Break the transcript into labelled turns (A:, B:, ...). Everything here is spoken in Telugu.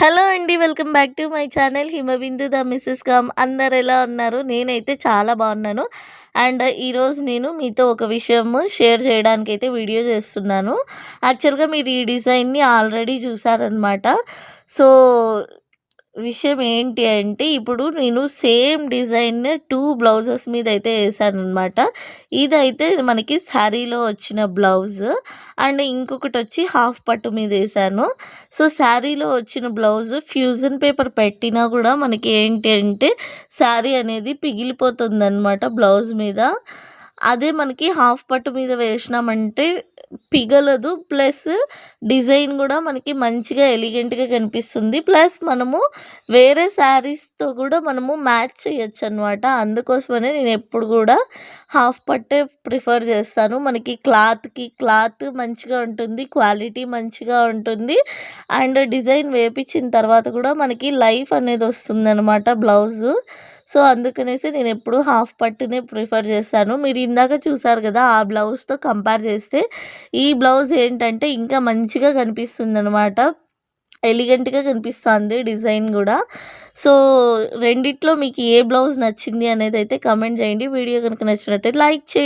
A: హలో అండి. Welcome back to my channel Himabindu the Mrs com. అందరు ఎలా ఉన్నారు? నేనైతే చాలా బాగున్నాను. అండ్ ఈరోజు నేను మీతో ఒక విషయము షేర్ చేయడానికి అయితే వీడియో చేస్తున్నాను. యాక్చువల్‌గా మీరు ఈ డిజైన్‌ని ఆల్రెడీ చూసారనమాట. సో, విషయం ఏంటి అంటే ఇప్పుడు నేను సేమ్ డిజైన్ టూ బ్లౌజెస్ మీద అయితే ఏసాననమాట. ఇదైతే మనకి శారీలో వచ్చిన బ్లౌజ్. అండ్ ఇంకొకటి వచ్చి హాఫ్ పట్టు మీద వేసాను సో, శారీలో వచ్చిన బ్లౌజ్ ఫ్యూజన్ పేపర్ పెట్టినా కూడా మనకి ఏంటి అంటే శారీ అనేది పిగిలిపోతుంది అనమాట బ్లౌజ్ మీద. అదే మనకి హాఫ్ పట్టు మీద వేసినామంటే పిగలదు. ప్లస్ డిజైన్ కూడా మనకి మంచిగా ఎలిగెంట్‌గా కనిపిస్తుంది. ప్లస్ మనము వేరే శారీస్‌తో కూడా మనము మ్యాచ్ చేయొచ్చు అనమాట అందుకోసమనే నేను ఎప్పుడు కూడా హాఫ్ పట్టే ప్రిఫర్ చేస్తాను. మనకి క్లాత్‌కి క్లాత్ మంచిగా ఉంటుంది. క్వాలిటీ మంచిగా ఉంటుంది. అండ్ డిజైన్ వేపించిన తర్వాత కూడా మనకి లైఫ్ అనేది వస్తుందనమాట బ్లౌజు. సో, అందుకనేసి నేను ఎప్పుడు హాఫ్ పట్టునే ప్రిఫర్ చేస్తాను. మీరు ఇందాక చూసారు కదా! ఆ బ్లౌజ్‌తో కంపేర్ చేస్తే ఈ బ్లౌజ్ ఏంటంటే ఇంకా మంచిగా కనిపిస్తుందనమాట. ఎలిగెంట్‌గా కనిపిస్తుంది డిజైన్ కూడా సో, రెండిట్లో మీకు ఏ బ్లౌజ్ నచ్చింది అనేది అయితే కమెంట్ చేయండి. వీడియో కనుక నచ్చినట్టయితే లైక్ చేయండి.